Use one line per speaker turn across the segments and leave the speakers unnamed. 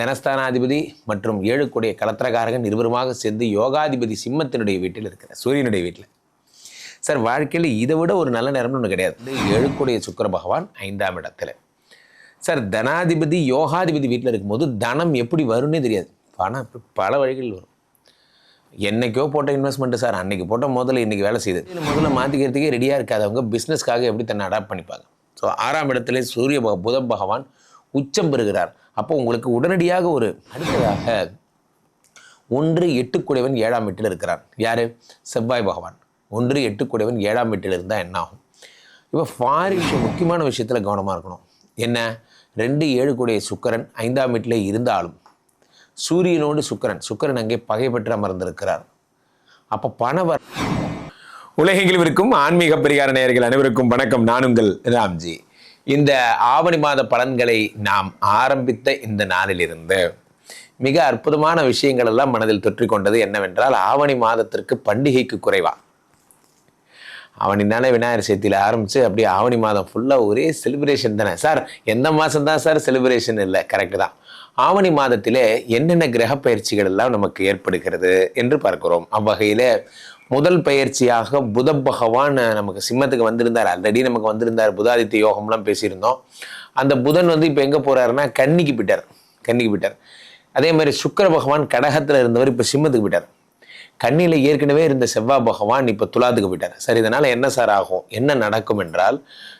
தனஸ்தானாதிபதி மற்றும் ஏழுக்குடைய கலத்திரகாரகன் இருவருமாக சேர்ந்து யோகாதிபதி சிம்மத்தினுடைய வீட்டில் இருக்கிறார் சூரியனுடைய வீட்டில். சார் வாழ்க்கையில் இதை விட ஒரு நல்ல நேரம்னு ஒன்று கிடையாது. இந்த ஏழுக்குடைய சுக்கர பகவான் ஐந்தாம் இடத்துல. சார் தனாதிபதி யோகாதிபதி வீட்டில் இருக்கும்போது தனம் எப்படி வரும்னே தெரியாது. பணம் பல வழிகளில் வரும். என்னைக்கோ போட்ட இன்வெஸ்ட்மெண்ட்டு சார் அன்றைக்கி போட்ட முதல்ல இன்றைக்கி வேலை செய்யுது இதில் முதல்ல மாற்றிக்கிறதுக்கே ரெடியாக இருக்காதவங்க பிஸ்னஸ்க்காக எப்படி தன்னை அடாப்ட் பண்ணிப்பாங்க. ஸோ ஆறாம் இடத்துல சூரிய புத பகவான் உச்சம் பெறுகிறார். அப்போ உங்களுக்கு உடனடியாக ஒரு அடுத்ததாக ஒன்று எட்டுக்குடையவன் ஏழாம் வீட்டில் இருக்கிறார் யார்? செவ்வாய் பகவான். ஒன்று எட்டுக்குடையவன் ஏழாம் வீட்டில் இருந்தால் என்ன ஆகும் இப்போ ஃபாரின் முக்கியமான விஷயத்தில் கவனமாக இருக்கணும். என்ன? ரெண்டு ஏழு கூடிய சுக்கரன் ஐந்தாம் வீட்டிலே இருந்தாலும் சூரியனோடு சுக்கரன் சுக்கரன் அங்கே பகை பெற்று அமர்ந்திருக்கிறார். அப்போ பணவர் உலகெங்கிலும் இருக்கும் ஆன்மீக பரிகார நேயர்கள் அனைவருக்கும் வணக்கம். நான் உங்கள் ராம்ஜி. இந்த ஆவணி மாத பலன்களை நாம் ஆரம்பித்த இந்த நாளிலிருந்து மிக அற்புதமான விஷயங்கள் எல்லாம் மனதில் தொற்றிக்கொண்டது என்னவென்றால் ஆவணி மாதத்திற்கு பண்டிகைக்கு குறைவா? ஆவணினாலே விநாயகர் சதுர்த்தியில் ஆரம்பித்து அப்படியே ஆவணி மாதம் ஃபுல்லாக ஒரே செலிப்ரேஷன் தானே. சார் எந்த மாதம் தான் சார் செலிப்ரேஷன் இல்லை? கரெக்டு தான். ஆவணி மாதத்திலே என்னென்ன கிரக பயிற்சிகள் எல்லாம் நமக்கு ஏற்படுகிறது என்று பார்க்கிறோம். அவ்வகையில் முதல் பயிற்சியாக புத பகவான் நமக்கு சிம்மத்துக்கு வந்திருந்தார். ஆல்ரெடி நமக்கு வந்திருந்தார். புதாதித்ய யோகம்லாம் பேசியிருந்தோம். அந்த புதன் வந்து இப்போ எங்கே போகிறாருன்னா கன்னிக்கு போயிட்டார். கன்னிக்கு போயிட்டார். அதே மாதிரி சுக்கர பகவான் கடகத்தில் இருந்தவர் இப்போ சிம்மத்துக்கு போயிட்டார். கண்ணியில் ஏற்கனவே இருந்த செவ்வாய் பகவான் இப்போ துலாத்துக்கு போயிட்டார். சரி இதனால் என்ன சார் ஆகும்? என்ன நடக்கும் என்றால்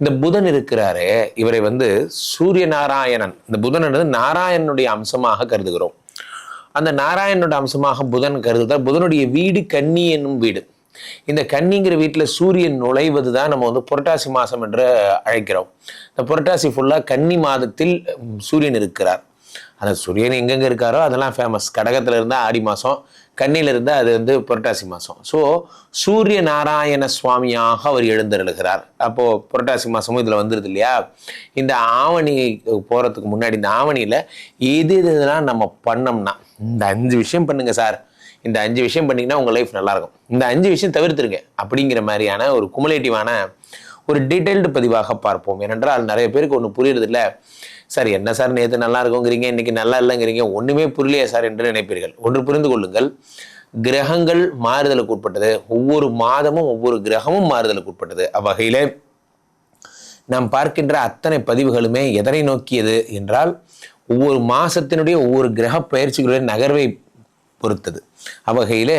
இந்த புதன் இருக்கிறாரு இவரை வந்து சூரிய நாராயணன் இந்த புதன் நாராயணனுடைய அம்சமாக கருதுகிறோம். அந்த நாராயணனோட அம்சமாக புதன் கருதுதால் புதனுடைய வீடு கன்னி என்னும் வீடு. இந்த கன்னிங்கிற வீட்டில் சூரியன் நுழைவது தான் நம்ம வந்து புரட்டாசி மாதம் என்று அழைக்கிறோம். இந்த புரட்டாசி ஃபுல்லாக கன்னி மாதத்தில் சூரியன் இருக்கிறார். அந்த சூரியன் எங்கெங்கே இருக்காரோ அதெல்லாம் ஃபேமஸ் கடகத்தில் இருந்தால் ஆடி மாதம் கண்ணில் இருந்தால் அது வந்து புரட்டாசி மாதம் ஸோ சூரிய நாராயண சுவாமியாக அவர் எழுந்தருளுகிறார். அப்போது புரட்டாசி மாதமும் இதில் வந்துடுது இல்லையா? இந்த ஆவணி போகிறதுக்கு முன்னாடி இந்த ஆவணியில் எது எது இதெல்லாம் நம்ம பண்ணோம்னா இந்த அஞ்சு விஷயம் பண்ணுங்கள் சார். இந்த அஞ்சு விஷயம் பண்ணிங்கன்னா உங்கள் லைஃப் நல்லாயிருக்கும் இந்த அஞ்சு விஷயம் தவிர்த்துருங்க. அப்படிங்கிற மாதிரியான ஒரு குமுலேட்டிவான ஒரு டீட்டெயில்டு பதிவாக பார்ப்போம். ஏனென்றால் நிறைய பேருக்கு ஒன்று புரியுறதில்ல. சார் என்ன சார் நேற்று நல்லா இருக்குங்கிறீங்க இன்னைக்கு நல்லா இல்லைங்கிறீங்க ஒன்றுமே புரியலையே சார் என்று நினைப்பீர்கள். ஒன்று புரிந்து கொள்ளுங்கள். கிரகங்கள் மாறுதலுக்கு உட்பட்டது. ஒவ்வொரு மாதமும் ஒவ்வொரு கிரகமும் மாறுதலுக்கு உட்பட்டது. அவ்வகையில் நாம் பார்க்கின்ற அத்தனை பதிவுகளுமே எதனை நோக்கியது என்றால் ஒவ்வொரு மாதத்தினுடைய ஒவ்வொரு கிரக பயிற்சிகளுடைய நகர்வை பொறுத்தது. அவ்வகையில்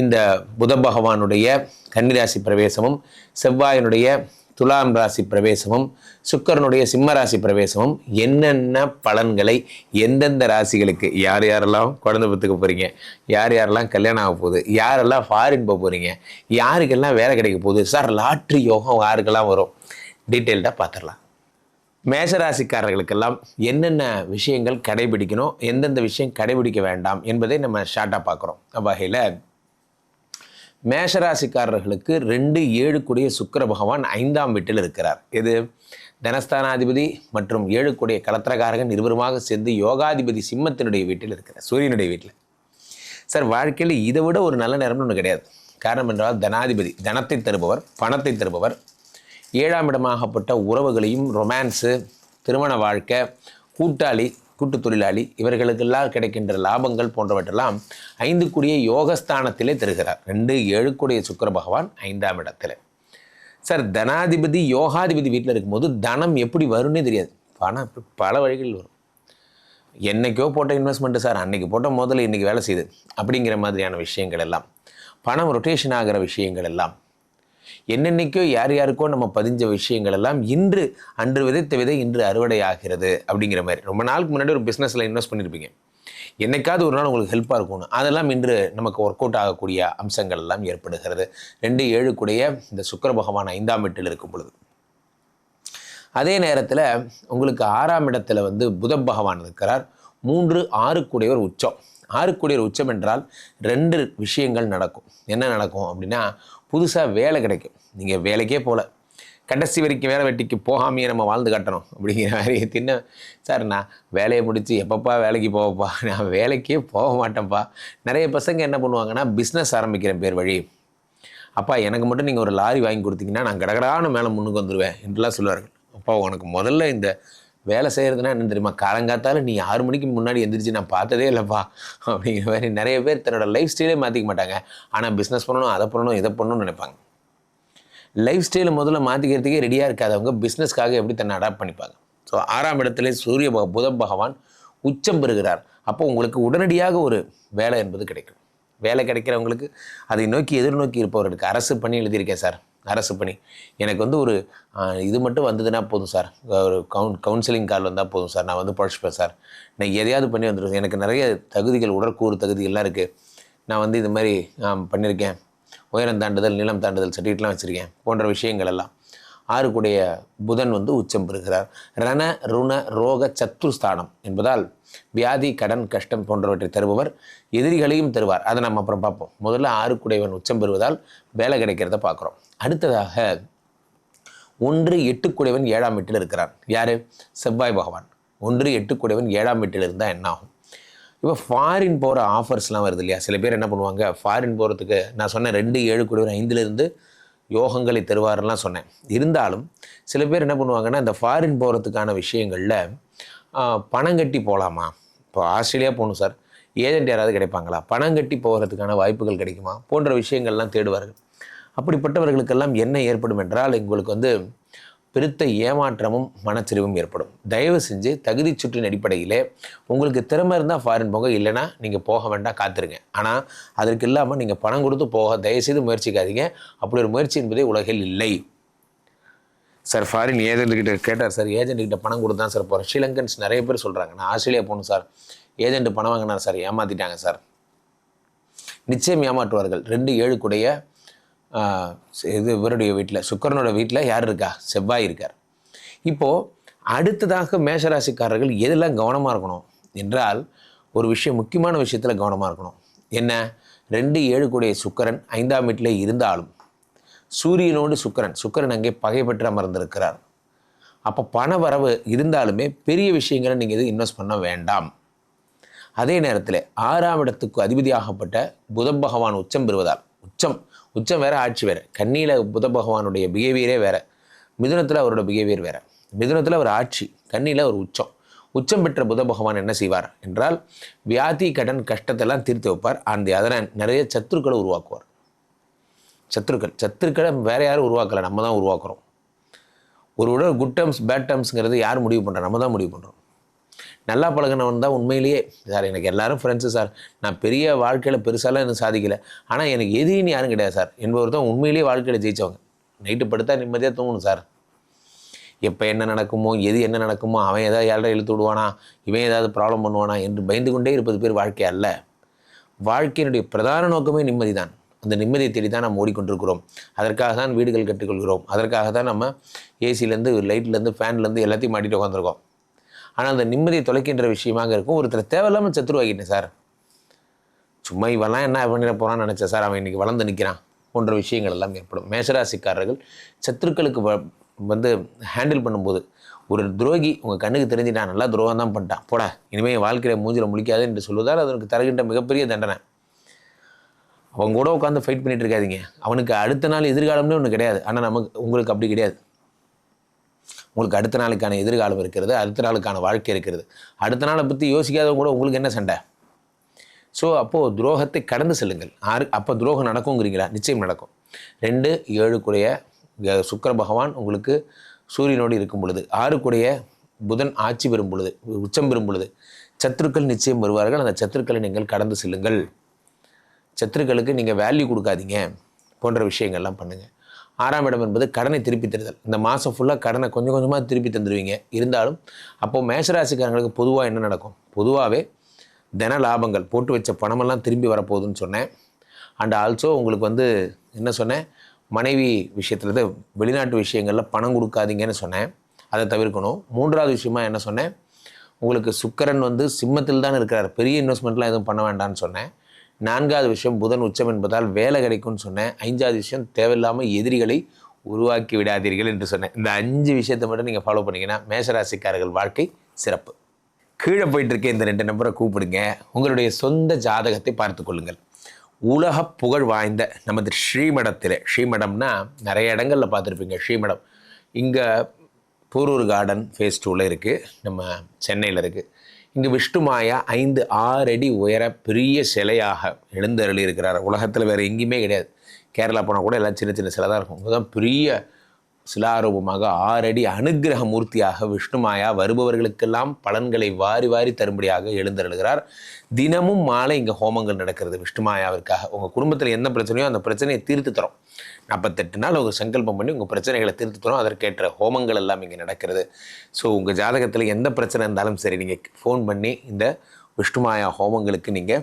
இந்த புத பகவானுடைய கன்னிராசி பிரவேசமும் செவ்வாயினுடைய துலாம் ராசி பிரவேசமும் சுக்கரனுடைய சிம்ம ராசி பிரவேசமும் என்னென்ன பலன்களை எந்தெந்த ராசிகளுக்கு யார் யாரெல்லாம் குழந்தை பத்துக்க போகிறீங்க யார் யாரெல்லாம் கல்யாணம் ஆக போகுது யாரெல்லாம் ஃபாரின் போக போகிறீங்க யாருக்கெல்லாம் வேலை கிடைக்க போகுது சார் லாட்ரி யோகம் யாருக்கெல்லாம் வரும்? டீட்டெயில்டாக பார்த்துடலாம் மேசராசிக்காரர்களுக்கெல்லாம் என்னென்ன விஷயங்கள் கடைபிடிக்கணும் எந்தெந்த விஷயம் கடைபிடிக்க வேண்டாம் என்பதை நம்ம ஷார்ட்டாக பார்க்குறோம் வகையில் மேஷராசிக்காரர்களுக்கு ரெண்டு ஏழு கூடிய சுக்கர பகவான் ஐந்தாம் வீட்டில் இருக்கிறார். இது தனஸ்தானாதிபதி மற்றும் ஏழு கூடிய கலத்திரகாரகன் இருவருமாக சேர்ந்து யோகாதிபதி சிம்மத்தினுடைய வீட்டில் இருக்கிறார். சூரியனுடைய வீட்டில். சார் வாழ்க்கையில் இதை விட ஒரு நல்ல நேரம்னு ஒன்று கிடையாது. காரணம் என்றால் தனாதிபதி தனத்தை தருபவர் பணத்தை தருபவர் ஏழாம் இடமாகப்பட்ட உறவுகளையும் ரொமான்ஸு திருமண வாழ்க்கை கூட்டாளி கூட்டு தொழிலாளி இவர்களுக்கெல்லாம் கிடைக்கின்ற லாபங்கள் போன்றவற்றெல்லாம் ஐந்து கூடிய யோகஸ்தானத்திலே தருகிறார். ரெண்டு ஏழு கூடிய பகவான் ஐந்தாம் இடத்துல. சார் தனாதிபதி யோகாதிபதி வீட்டில் இருக்கும்போது தனம் எப்படி வரும்னே தெரியாது. பணம் பல வழிகளில் வரும். என்னைக்கோ போட்ட இன்வெஸ்ட்மெண்ட்டு சார் அன்னைக்கு போட்ட முதல்ல இன்றைக்கி வேலை செய்யுது அப்படிங்கிற மாதிரியான விஷயங்கள் எல்லாம் பணம் ரொட்டேஷன் ஆகிற விஷயங்கள் எல்லாம் என்னென்னைக்கோ யார் யாருக்கோ நம்ம பதிஞ்ச விஷயங்கள் எல்லாம் இன்று அன்று விதைத்த விதை இன்று அறுவடை ஆகிறது அப்படிங்கிற மாதிரி. ரொம்ப நாளுக்கு முன்னாடி ஒரு பிஸ்னஸில் இன்வெஸ்ட் பண்ணியிருப்பீங்க என்னைக்காவது ஒரு நாள் உங்களுக்கு ஹெல்ப்பாக இருக்கும்னு அதெல்லாம் இன்று நமக்கு ஒர்க் அவுட் ஆகக்கூடிய அம்சங்கள் எல்லாம் ஏற்படுகிறது. ரெண்டு ஏழுக்குடைய இந்த சுக்கிர பகவான் ஐந்தாம் வீட்டில் இருக்கும் பொழுது. அதே நேரத்தில் உங்களுக்கு ஆறாம் இடத்துல வந்து புத பகவான் இருக்கிறார். மூன்று ஆறுக்குடையவர் உச்சம். ஆறுக்குடையவர் உச்சம் என்றால் ரெண்டு விஷயங்கள் நடக்கும். என்ன நடக்கும் அப்படின்னா புதுசாக வேலை கிடைக்கும். நீங்கள் வேலைக்கே போகல கடைசி வரைக்கும் வேலை வெட்டிக்கு போகாமையே நம்ம வாழ்ந்து காட்டணும் அப்படிங்கிற மாதிரி தின்ன சார் நான் வேலையை முடித்து எப்பப்பா வேலைக்கு போவப்பா நான் வேலைக்கே போக மாட்டேன்ப்பா. நிறைய பசங்க என்ன பண்ணுவாங்கன்னா பிஸ்னஸ் ஆரம்பிக்கிறேன் பேர் வழி. அப்பா எனக்கு மட்டும் நீங்கள் ஒரு லாரி வாங்கி கொடுத்தீங்கன்னா நான் கடகடான மேலே முன்னுக்கு வந்துடுவேன் என்றெல்லாம் சொல்லுவார்கள். அப்பா உனக்கு முதல்ல இந்த வேலை செய்கிறதுனா என்ன தெரியுமா? காலங்காத்தாலும் நீ ஆறு மணிக்கு முன்னாடி எந்திரிச்சு நான் பார்த்ததே இல்லைப்பா. அப்படிங்கிற மாதிரி நிறைய பேர் தன்னோட லைஃப் ஸ்டைலே மாற்றிக்க மாட்டாங்க. ஆனால் பிஸ்னஸ் பண்ணணும் அதை பண்ணணும் இதை பண்ணணும்னு நினைப்பாங்க. லைஃப் ஸ்டைலை முதல்ல மாற்றிக்கிறதுக்கே ரெடியாக இருக்காதவங்க பிஸ்னஸ்க்காக எப்படி தன்னை அடாப்ட் பண்ணிப்பாங்க. ஸோ ஆறாம் இடத்துல சூரிய பக புத பகவான் உச்சம் பெறுகிறார். அப்போ உங்களுக்கு உடனடியாக ஒரு வேலை என்பது கிடைக்கும். வேலை கிடைக்கிறவங்களுக்கு அதை நோக்கி எதிர்நோக்கி இருப்பவர்களுக்கு அரசு பணி எழுதியிருக்கேன் சார். அரசு பணி. எனக்கு வந்து ஒரு இது மட்டும் வந்ததுன்னா போதும் சார். ஒரு கவுன் கவுன்சிலிங் கால் வந்தால் போதும் சார். நான் வந்து பழச்சிப்பேன் சார். நான் எதையாவது பண்ணி வந்துடுவேன் எனக்கு நிறைய தகுதிகள் உடற்கூறு தகுதிகள்லாம் இருக்குது நான் வந்து இது மாதிரி பண்ணியிருக்கேன் உயரம் தாண்டுதல் நிலம் தாண்டுதல் சர்டிஃபிகேட்லாம் வச்சுருக்கேன். போன்ற விஷயங்கள் எல்லாம். ஆறுக்குடைய புதன் வந்து உச்சம் பெறுகிறார். ரண ருண ரோக சத்துருஸ்தானம் என்பதால் வியாதி கடன் கஷ்டம் போன்றவற்றை தருபவர் எதிரிகளையும் தருவார். அதை நம்ம அப்புறம் பார்ப்போம். முதல்ல ஆறுக்குடையவன் உச்சம் பெறுவதால் வேலை கிடைக்கிறத பார்க்குறோம். அடுத்ததாக ஒன்று எட்டுக்குடையவன் ஏழாம் வீட்டில் இருக்கிறார் யார்? செவ்வாய் பகவான். ஒன்று எட்டுக்குடையவன் ஏழாம் வீட்டில் இருந்தால் என்ன ஆகும்? இப்போ ஃபாரின் போகிற ஆஃபர்ஸ்லாம் வருது இல்லையா? சில பேர் என்ன பண்ணுவாங்க ஃபாரின் போகிறதுக்கு நான் சொன்னேன் ரெண்டு ஏழு குடையவன் ஐந்துலேருந்து யோகங்களை தருவாருலாம் சொன்னேன். இருந்தாலும் சில பேர் என்ன பண்ணுவாங்கன்னா இந்த ஃபாரின் போகிறதுக்கான விஷயங்களில் பணம் கட்டி போகலாமா இப்போ ஆஸ்திரேலியா போகணும் சார். ஏஜென்ட் யாராவது கிடைப்பாங்களா? பணம் கட்டி போகிறதுக்கான வாய்ப்புகள் கிடைக்குமா? போன்ற விஷயங்கள்லாம் தேடுவார்கள். அப்படிப்பட்டவர்களுக்கெல்லாம் என்ன ஏற்படும் என்றால் உங்களுக்கு வந்து பெருத்த ஏமாற்றமும் மனச்சரிவும் ஏற்படும். தயவு செஞ்சு தகுதி சுற்றின் அடிப்படையிலே உங்களுக்கு திறமை இருந்தால் ஃபாரின் போக இல்லைன்னா நீங்கள் போக வேண்டாம் காத்துருங்க. ஆனால் அதற்கு இல்லாமல் நீங்கள் பணம் கொடுத்து போக தயவுசெய்து முயற்சிக்காதீங்க. அப்படி ஒரு முயற்சி என்பதே உலகில் இல்லை. சார் ஃபாரின் ஏஜென்ட் கேட்டார் சார் ஏஜென்ட் கிட்ட பணம் கொடுத்து தான் சார் போகிறேன் ஸ்ரீலங்கன்ஸ் நிறைய பேர் சொல்கிறாங்க நான் ஆஸ்திரேலியா போகணும் சார். ஏஜென்ட் பணம் வாங்கினார் சார். ஏமாற்றிட்டாங்க சார். நிச்சயம் ஏமாற்றுவார்கள். ரெண்டு ஏழு கூடைய இது இவருடைய வீட்டில் சுக்கரனோட வீட்டில் யார் இருக்கா? செவ்வாய் இருக்கார். இப்போது அடுத்ததாக மேஷராசிக்காரர்கள் எதெல்லாம் கவனமாக இருக்கணும் என்றால் ஒரு விஷயம் முக்கியமான விஷயத்தில் கவனமாக இருக்கணும். என்ன? ரெண்டு ஏழு கூடிய சுக்கரன் ஐந்தாம் வீட்டிலே இருந்தாலும் சூரியனோடு சுக்கரன் சுக்கரன் அங்கே பகைப்பற்ற பெற்று அமர்ந்திருக்கிறார். அப்போ பண வரவு இருந்தாலுமே பெரிய விஷயங்களை நீங்கள் எதுவும் இன்வெஸ்ட் பண்ண வேண்டாம். அதே நேரத்தில் ஆறாம் இடத்துக்கு அதிபதியாகப்பட்ட புத பகவான் உச்சம் பெறுவதால் உச்சம் உச்சம் வேறு ஆட்சி வேறு. கன்னியில் புத பகவானுடைய பிஹேவியரே வேறு. மிதுனத்தில் அவரோட பிஹேவியர் வேறு. மிதுனத்தில் அவர் ஆட்சி கன்னியில் ஒரு உச்சம். உச்சம் பெற்ற புத பகவான் என்ன செய்வார் என்றால் வியாதி கடன் கஷ்டத்தெல்லாம் தீர்த்து வைப்பார். அந்த அதனால் நிறைய சத்துருக்களை உருவாக்குவார். சத்துருக்கள். சத்துருக்களை வேறு யாரும் உருவாக்கலை. நம்ம தான் உருவாக்குறோம். ஒரு விட குட் டேர்ம்ஸ் பேட் டேர்ம்ஸுங்கிறது யார் முடிவு பண்ணுறோம் நம்ம தான் முடிவு பண்ணுறோம் நல்லா பழகினவன் தான் உண்மையிலேயே. சார் எனக்கு எல்லாரும் ஃப்ரெண்ட்ஸு சார். நான் பெரிய வாழ்க்கையில் பெருசாலாம் எனக்கு சாதிக்கலை. ஆனால் எனக்கு எதிரின்னு யாரும் கிடையாது சார். என்பவர் தான் உண்மையிலேயே வாழ்க்கையில் ஜெயிச்சவங்க. நைட்டு படுத்தா நிம்மதியாக தூங்கணும் சார். எப்போ என்ன நடக்குமோ எது என்ன நடக்குமோ அவன் ஏதாவது ஏழரை இழுத்து விடுவானா இவன் ஏதாவது ப்ராப்ளம் பண்ணுவானா என்று பயந்து கொண்டே இருப்பது பேர் வாழ்க்கை அல்ல. வாழ்க்கையினுடைய பிரதான நோக்கமே நிம்மதி தான் அந்த நிம்மதியை தேடி தான் நம்ம ஓடிக்கொண்டிருக்கிறோம். அதற்காக தான் வீடுகள் கட்டுக்கொள்கிறோம். அதற்காக தான் நம்ம ஏசிலேருந்து லைட்லேருந்து ஃபேன்லேருந்து எல்லாத்தையும் மாட்டிட்டு உட்காந்துருக்கோம் ஆனால் அந்த நிம்மதியை தொலைக்கின்ற விஷயமாக இருக்கும். ஒருத்தர் தேவையில்லாமல் சத்துருவாக்கிட்டேன் சார். சும்மா இவெல்லாம் என்ன பண்ணிட போகிறான்னு நினச்சேன் சார். அவன் இன்றைக்கி வளர்ந்து நிற்கிறான் போன்ற விஷயங்கள் எல்லாம் ஏற்படும். மேஷராசிக்காரர்கள் சத்துருக்களுக்கு வ- வந்து ஹேண்டில் பண்ணும்போது ஒரு துரோகி உங்கள் கண்ணுக்கு தெரிஞ்சிட்டான் நல்லா துரோகம் தான் பண்ணிட்டான். போடா இனிமேல் என் வாழ்க்கையில் மூஞ்சில் முழிக்காது என்று சொல்வதால் அதற்கு தருகின்ற மிகப்பெரிய தண்டனை. அவன் கூட உட்காந்து ஃபைட் பண்ணிகிட்டு இருக்காதீங்க. அவனுக்கு அடுத்த நாள் எதிர்காலம்னு ஒன்று கிடையாது. ஆனால் நமக்கு உங்களுக்கு அப்படி கிடையாது. உங்களுக்கு அடுத்த நாளுக்கான எதிர்காலம் இருக்கிறது அடுத்த நாளுக்கான வாழ்க்கை இருக்கிறது. அடுத்த நாளை பற்றி யோசிக்காதவங்க கூட உங்களுக்கு என்ன சண்டை? ஸோ அப்போது துரோகத்தை கடந்து செல்லுங்கள். ஆறு அப்போ துரோகம் நடக்குங்கிறீங்களா? நிச்சயம் நடக்கும். ரெண்டு ஏழுக்குடைய அஹ், சுக்கிர பகவான் உங்களுக்கு சூரியனோடு இருக்கும் பொழுது ஆறுக்குடைய புதன் ஆட்சி பெறும் பொழுது உச்சம் பெறும் பொழுது சத்துருக்கள் நிச்சயம் வருவார்கள். அந்த சத்துருக்களை நீங்கள் கடந்து செல்லுங்கள். சத்துருக்களுக்கு நீங்கள் வேல்யூ கொடுக்காதீங்க. போன்ற விஷயங்கள்லாம் பண்ணுங்கள் ஆறாம் இடம் என்பது கடனை திருப்பி தருதல். இந்த மாதம் ஃபுல்லாக கடனை கொஞ்சம் கொஞ்சமாக திருப்பி தந்துடுவீங்க இருந்தாலும் அப்போது மேஷராசிக்காரங்களுக்கு பொதுவாக என்ன நடக்கும்? பொதுவாகவே தின லாபங்கள் போட்டு வச்ச பணமெல்லாம் திரும்பி வரப்போகுதுன்னு சொன்னேன். அண்ட் ஆல்சோ உங்களுக்கு வந்து என்ன சொன்னேன்? மனைவி விஷயத்தில் வெளிநாட்டு விஷயங்களில் பணம் கொடுக்காதீங்கன்னு சொன்னேன். அதை தவிர்க்கணும். மூன்றாவது விஷயமா என்ன சொன்னேன்? உங்களுக்கு சுக்கரன் வந்து சிம்மத்தில் தான் இருக்கிறார். பெரிய இன்வெஸ்ட்மெண்ட்லாம் எதுவும் பண்ண வேண்டாம்னு சொன்னேன். நான்காவது விஷயம் புதன் உச்சம் என்பதால் வேலை கிடைக்கும்னு சொன்னேன். ஐந்தாவது விஷயம் தேவையில்லாமல் எதிரிகளை உருவாக்கி விடாதீர்கள் என்று சொன்னேன். இந்த அஞ்சு விஷயத்தை மட்டும் நீங்கள் ஃபாலோ பண்ணீங்கன்னா மேஷராசிக்காரர்கள் வாழ்க்கை சிறப்பு. கீழே போயிட்டு இருக்க இந்த ரெண்டு நம்பரை கூப்பிடுங்க. உங்களுடைய சொந்த ஜாதகத்தை பார்த்து கொள்ளுங்கள். உலக புகழ் வாய்ந்த நமது ஸ்ரீமடத்தில் ஸ்ரீமடம்னா நிறைய இடங்களில் பார்த்துருப்பீங்க ஸ்ரீமடம். இங்கே பூரூர் கார்டன் ஃபேஸ் டூவில் இருக்குது நம்ம சென்னையில் இருக்குது இங்கே விஷ்ணுமாயா ஐந்து ஆறு அடி உயர பெரிய சிலையாக எழுந்தருளி இருக்கிறார் உலகத்தில் வேறு எங்கேயுமே கிடையாது. கேரளா போனால் கூட எல்லாம் சின்ன சின்ன சிலை தான் இருக்கும். இதுதான் பெரிய சிலாரூபமாக ஆறடி அனுக்கிரக மூர்த்தியாக விஷ்ணுமாயா வருபவர்களுக்கெல்லாம் பலன்களை வாரி வாரி தரும்படியாக எழுந்தருளுகிறார். தினமும் மாலை இங்கே ஹோமங்கள் நடக்கிறது விஷ்ணுமாயாவிற்காக. உங்கள் குடும்பத்தில் என்ன பிரச்சனையோ அந்த பிரச்சனையை தீர்த்து தரும். நாற்பத்தெட்டு நாள் உங்கள் சங்கல்பம் பண்ணி உங்கள் பிரச்சனைகளை தீர்த்து தரும். அதற்கேற்ற ஹோமங்கள் எல்லாம் இங்கே நடக்கிறது. ஸோ உங்கள் ஜாதகத்தில் எந்த பிரச்சனை இருந்தாலும் சரி நீங்கள் ஃபோன் பண்ணி இந்த விஷ்ணுமாயா ஹோமங்களுக்கு நீங்கள்